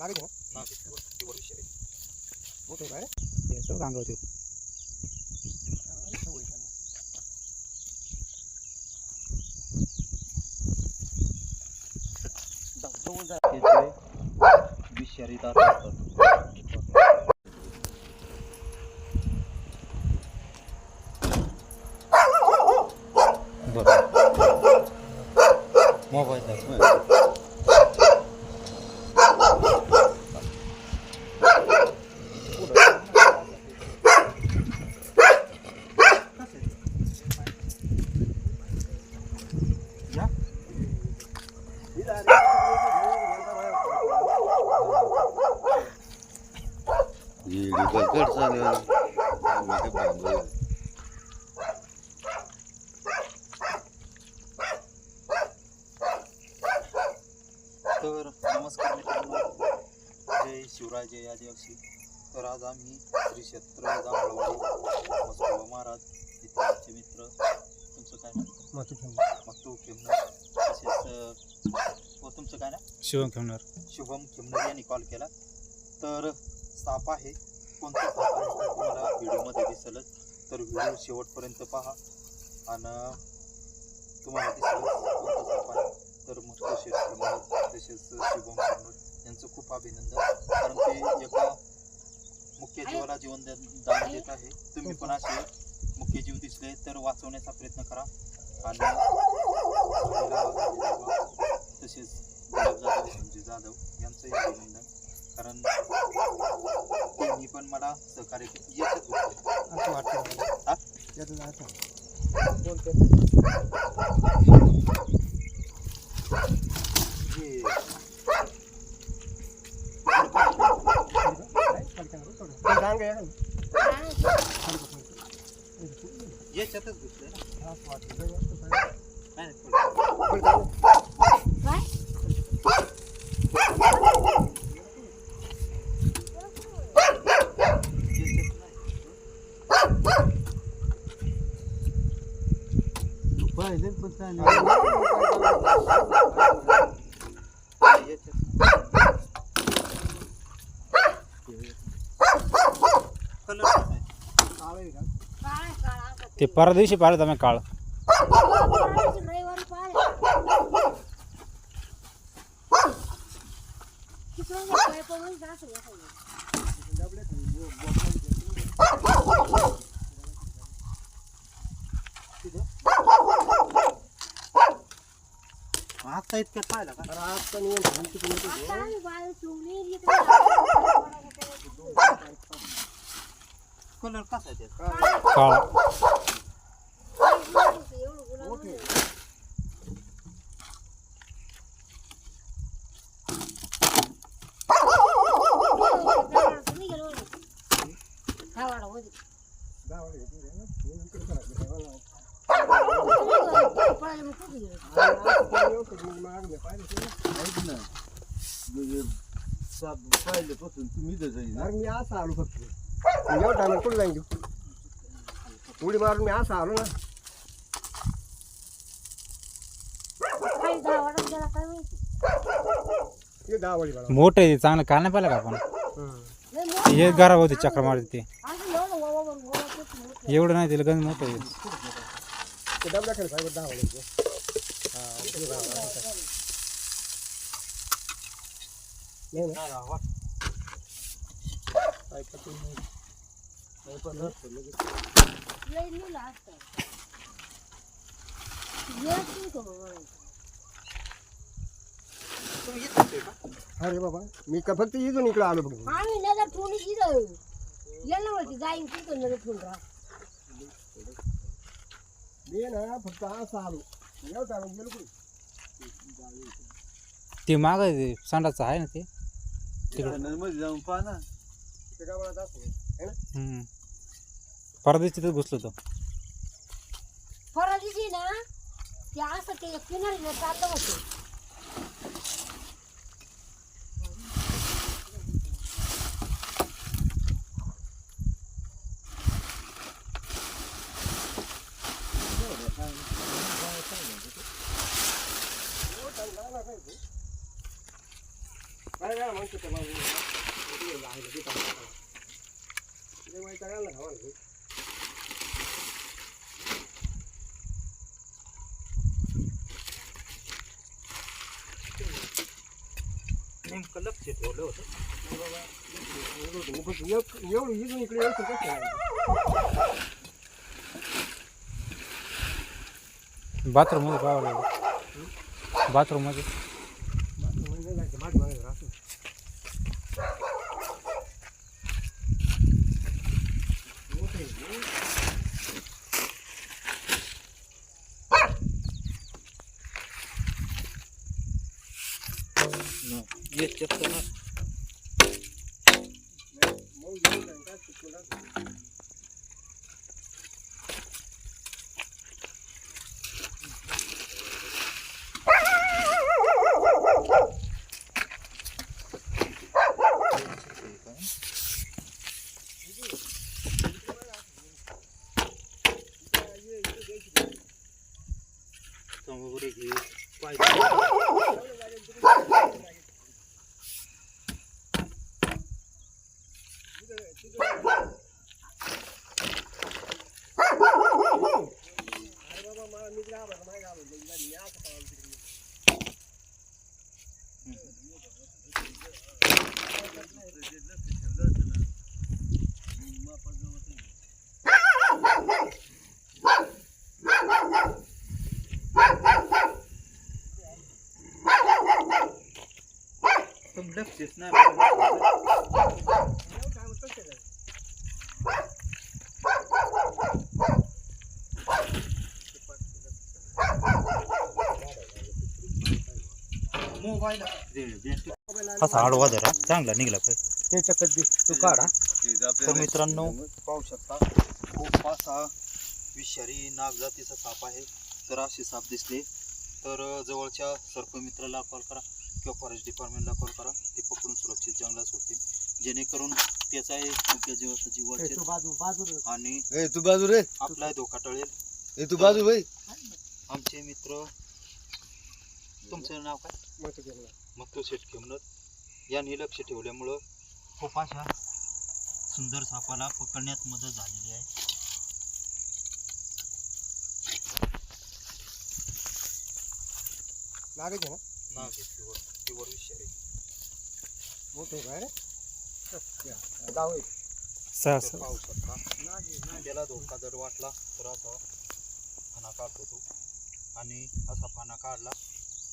लागत ना? काय? याचं सांगतो विषारी दात असतात मोबाईल बरकट चालेल बांबू तर नमस्कार मित्रांनो जय शिवराय जय आदिवासी तर आज आम्ही श्री क्षेत्र जांभळवाडी महाराज आमचे मित्र. तुमचं काय नाव? मग तू खेमनर. तसेच व तुमचं काय ना शिवम खेळणार शुभम खेमनर यांनी कॉल केला. तर साप आहे. कोणता साप आहे? तुम्हाला व्हिडिओमध्ये दिसेलच तर व्हिडिओ शेवटपर्यंत पहा. आणि तुम्हाला दिसेल कोणता साप आहे? तर मग तसेच खेमनर तसेच शुभम खेमनर यांचं खूप अभिनंदन. एका मुख्य जीवाला जीवन दान देत आहे. तुम्ही पण असे मुख्य जीव दिसले तर वाचवण्याचा प्रयत्न करा. आणि तसेच जाधव संजय जाधव यांचंही अभिनंदन. कारण त्यांनी पण मला सहकार्य केलं. येतच वाटतं मला. हा? याचं जायचं. हे काय? पटकन करू थोडं. पण रांग आहे. याच्यातच घुसले. काय. पाहिजे पण चालेल नाही, याच्यात नाही. कलर कसा आहे? काळं आहे का? ते परवा दिवशी पाहिलं आम्ही काळ रविवारी पाहिलं तिकडून पाय पडून जास्त डबडे खाली बो- बोकडाला घेतलं. आता इतक्यात पाहिला का. आता आम्ही बाहेर चुंगली कलर कसा आहे त्याचा काळ. हे आज पण व्यवस्थित म्हणजे मागं ना म्हणजे पाहिल्यापासून तुम्ही इथं जाईल अरे मी असं आलो फक्त. एवढा टायमात कुठे जाईन तू? उडी मारून मी असं आलो ना. ते दहा वडी मला मोठं आहे ते, चांगलं काल नाही पाहिलं का आपण? हे घरा होते चक्र मारते ते. एवढं नाही तिला गंज मोठं आहे. ते डबडा खेळ साहेब दहा वडी ते दहा वडी. नाही ना. काय का तुम्ही? काय पण नसतं लगेच. तुम्ही येत होते का अरे बाबा मी का फक्त इथून इकडे आलो बघ. आम्ही नजर ठेवून इथं. याला होती जाईन तिथं नजर ठेवून राहा. मी ना फक्त असं आलो. एवढा गेलो कुठे? ते माग सांडाचं आहे ना ते? मध्ये जाऊन पहा ना. ते गावाला दाखव. हम्म. परवा दिवशी तिथं घुसलो होतो फराजीची ना ते असं ते किनारीला चाललं होतं. काय काय काय म्हणतो ते बाबा? ते आहे ना, ते काम करा. ते माहिती आहे ना, खावा ना. नेमकं Yet yet sana. Tamam, buraya gidiyor. Bay bay. Mobile असा आडवा जरा चांगला निघला पाहिजे त्याच्याकडे दे, तू काढा तर मित्रांनो पाहू शकता. खूप असा विषारी नाग जातीचा साप आहे. तर असे साप दिसले. तर जवळच्या सर्पमित्राला कॉल करा. किंवा फॉरेस्ट डिपार्टमेंटला कॉल करा. ते पकडून सुरक्षित जंगलात सोडतील. जेणेकरून त्याचा एक मुख्य जीवाचा जीव वाचेल. तू बाजू बाजू रे. आणि ए तू बाजू रे. आपला धोका टळेल. ए तू बाजू भाई. आमचे मित्र तुमचं नाव काय? मग तू गेला. मत्तू शेठ खेमनर यांनी लक्ष ठेवल्यामुळं खूप अशा सुंदर सापाला पकडण्यात मदत झालेली आहे. ना? आहे प्युअर विषारी मोठे आहे काय. सहा तर सहा पाहू शकता त्याला धोका जर वाटला तर असा फाना काढतो तो आणि असा फाना काढला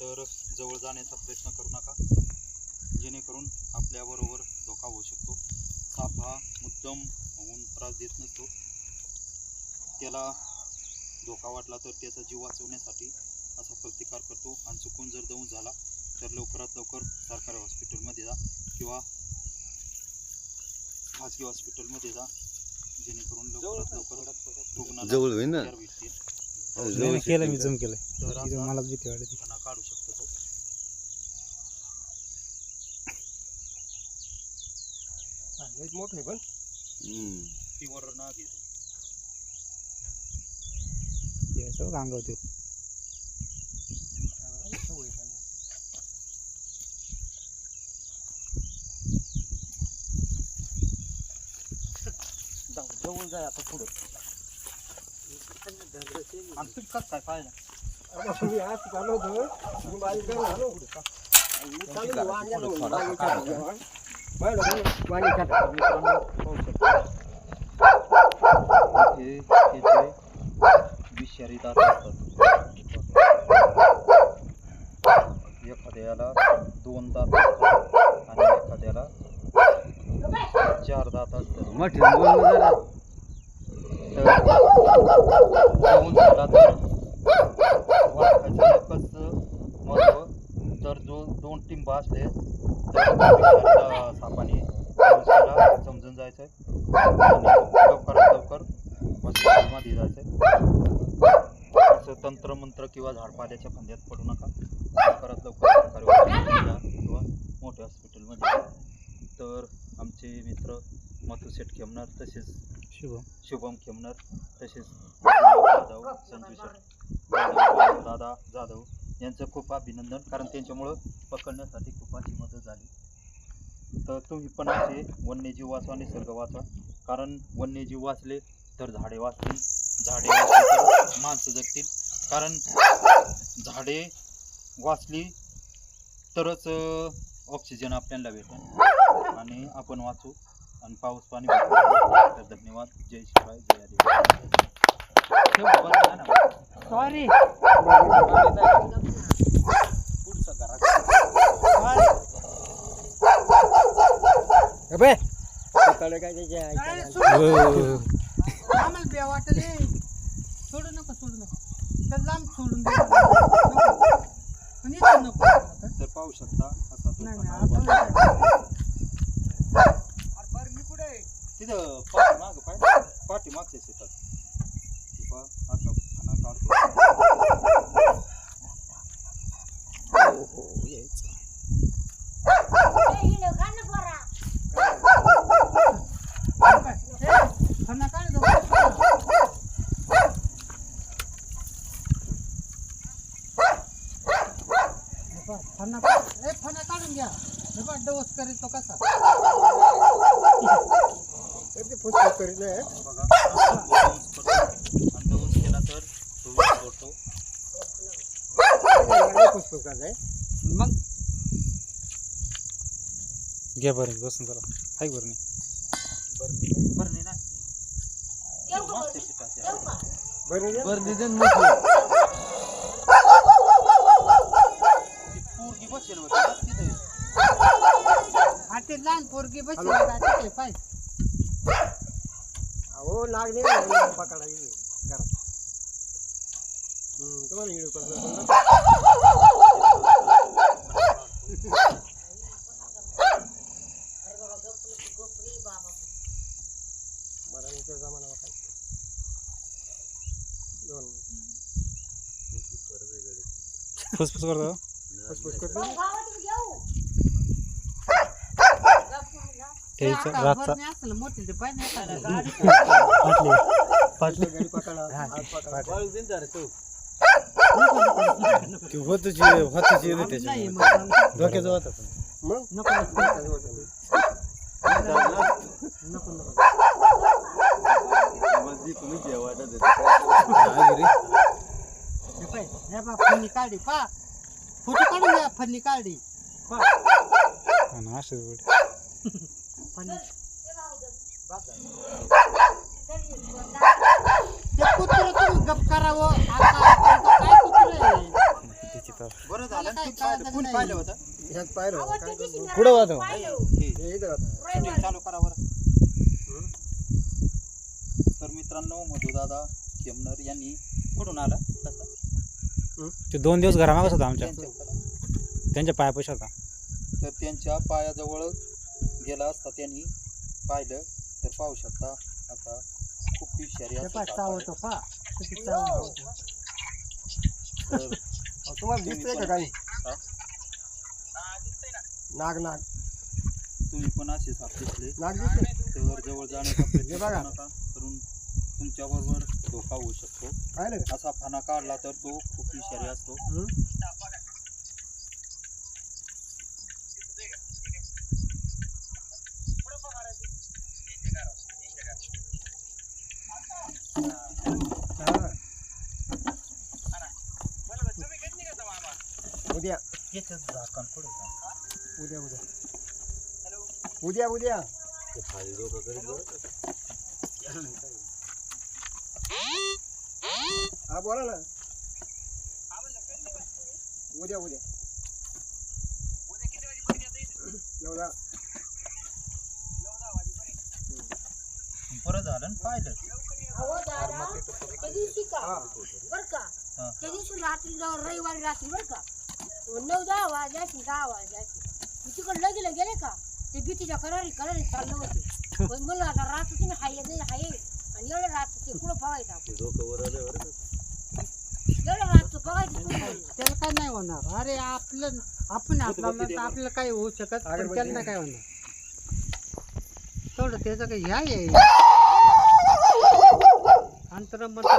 तर जवळ जाण्याचा प्रयत्न करू नका जेणेकरून आपल्याबरोबर धोका होऊ शकतो साप हा मुद्दम होऊन त्रास देत नसतो त्याला धोका वाटला तर त्याचा जीव वाचवण्यासाठी असा प्रतिकार करतो. आणि चुकून जर दौन झाला तर लवकरात लवकर सरकारी हॉस्पिटलमध्ये जा किंवा खाजगी हॉस्पिटलमध्ये जा. जेणेकरून लवकरात लवकर रुग्णाला जवळ ना? नाही, केलं मी जूम केलं. तर मलाच भीती वाटते. काढू शकतो तो. हा, मोठं आहे पण. हम्म. प्युअर नाग येतो यायचं बघ अंगावर ते हा, सवय आहे त्यांना. जाऊ जवळ जाय आता पुढे. आणि तुम्ही कसं काय पाहिलं? त्याचे विषारी दात असतात एखाद्याला दोन दात असतात आणि एखाद्याला चार दात असतात. मोठी बोल ना जरा. तर जेवून झाला तर ओळखायचं एकच महत्त्व तर जो दोन टिंब असले तर विषारीला सापाने त्याला समजून जायचं आणि लवकरात लवकर हॉस्पिटलमध्ये जायचं असं तंत्रमंत्र किंवा झाडपाल्याच्या फांद्यात पडू नका. लवकरात लवकर किंवा मोठ्या हॉस्पिटलमध्ये तर आमचे मित्र मथु शेठ खेमणार तसेच शुभम. शुभम खेमनर तसेच जाधव संजू शेठ दादा जाधव यांचं खूप अभिनंदन. कारण त्यांच्यामुळं पकडण्यासाठी खूप अशी मदत झाली. तर तुम्ही पण असे वन्यजीव वाचवा निसर्ग वाचवा. कारण वन्यजीव वाचले तर झाडे वाचतील. झाडे वाचली तर माणसं जगतील. कारण झाडे वाचली तरच ऑक्सिजन आपल्याला भेटेल आणि आपण वाचू आणि पाऊस पाणी. तर धन्यवाद. जय शिवाय जय आदिवासी. ना? सॉरी काय हो. सोडू नको सोडू नको. तर लांब सोडून दे नको. पण इथं नको. तर पाहू शकता असा तो नाही नाही पठार आपण तिथं पाठी माग पाय पाठी मागच्या शेतात ते पहा, आता खाना काढतो ए, हिने घाण पोरा. फणा काढ गं. हे पहा, फणा काढ. ए, फणा काढून घ्या हे करीत तो कसा? ते करीत नाही बघा केला तर तो मग? घ्या बरं बसून जरा. हाय बरं नाही बरं बरं नाही. ना बरं? बरं द्या. बरं निदान मोठी ती. पोरगी बसेल होती ना? तिथे हा ते लहान पोरगी बसली राहते पाय. अहो नाग नाही पकडा गेली घरात. हम्म, तुम्हाला व्हिडिओ कॉल जमाना दोन. फुसफुस करतो? फुसफुस करतो अहो, गावात घेऊ. गप म्हणलं. ते रातचा. फाटली तो होतची होतची येते त्याच्यामुळे होतं. फन्नी काढी पा. फोटो काढून द्या फन्नी काढी. हा असं ते गप. तरी बोल. ते कुत्र तुम्ही गप करावं आता काय कुत्र आहे तिची तर बरं झालं मला तू काय पाहिलं कळलं कोणी नाही. पाहिलं होतं ह्यात पाहिलं अहो, होतं, ते काय दिवशी करतो? मी कुठं होतं? पाहिलं. हे हे इथं होतं. शूटिंग चालू करा बरं तर मित्रांनो मधू दादा खेमनर यांनी कुठून आला कसा ते दोन दिवस घरामागच होता आमच्या त्यांच्या त्यांच्या पायापाशी होता तर त्यांच्या पायाजवळ गेला असता त्यांनी पाहिलं तर पाहू शकता आता खूप हुशारी असं पाय साप आहे. चावतो पा किती चावतो तर अहो, तुम्हाला दिसतंय का काही हा? नाग नाग तुम्ही पण असे साप दिसले नाग दिसतंय तर जवळ जाण्याचा प्रयत्न हे बघा. करू नका करून तुमच्या बरोबर धोका होऊ शकतो पाहिलं का असा फाना काढला तर तो खूप हुशारी असतो? हा. उद्या झाकण पुढे? उद्या उद्या. उद्या उद्या. हा बोला ना. उद्या उद्या. बरं झालं ना पाहिलं. अहो, दादा, त्या दिवशी का? बर का? हा. त्या दिवशी रात्री जाऊ रविवारी रात्री बर का? नऊ दहा वाजायची दहा वाजायची तिकडे लगेला गेले का? ते भीतीच्या करारी करारी चाललं होते. पण मला आता रात्र तुम्ही हाय नाही हाय. आणि एवढं रात्र ते कुठं फवायचं आपण? एवढं फवायचं तुम्ही त्याला काय नाही होणार. अरे आपलं आपण आपलं आपल्याला काय होऊ शकत पण त्याला नाही काय होणार? तेवढं त्याचं काही ह्या आहे. अंतर बाबा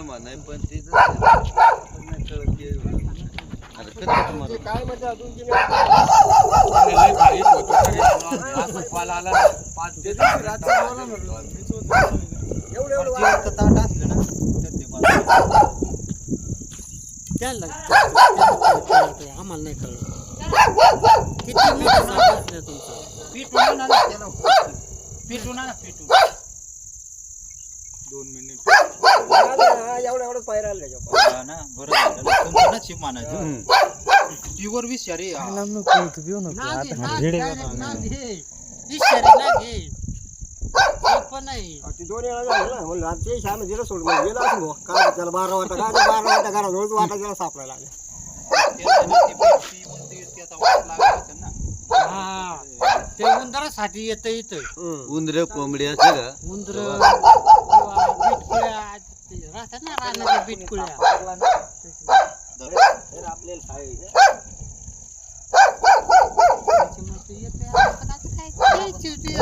झालं म्हणाय पण. ते काय म्हणते अजून की एवढं एवढं ताट असलं ना तर ते मला त्याला आम्हाला नाही कळलं. किती मोठं साप असलं तुमचं. पिटून आणा ना त्याला पिटून आणा पिटून दोन मिनिट. एवढं एवढंच पाय राहिलं त्याच्यावर. हा ना बरं झालं ना. तुमचं नशीब मानायचं प्युअर विष अरे हा. नाग घे, नाग, रेडी direct नाग घे. इशारे नाग घे. सोपं नाही ती दोन वेळा झालं ना म्हणलं आता ते श्याम दिलं सोडून मग गेला असं भाऊ काय त्याला बारा वाजता काय ते बारा वाजता घराजवळच वाटा त्याला सापडायला लागला त्याला ना ते पेप्सी म्हणून ते त्याचा वास लागला असेल ना हा ते उंदरासाठी येतं इथं हम्म. उंदरं कोंबडी असले का उंदर राहतात ना रानाच्या बिटकुळ्या तर आपल्याला काय त्याच्यामुळे ते येतं. आता काय? ते- ते- ते-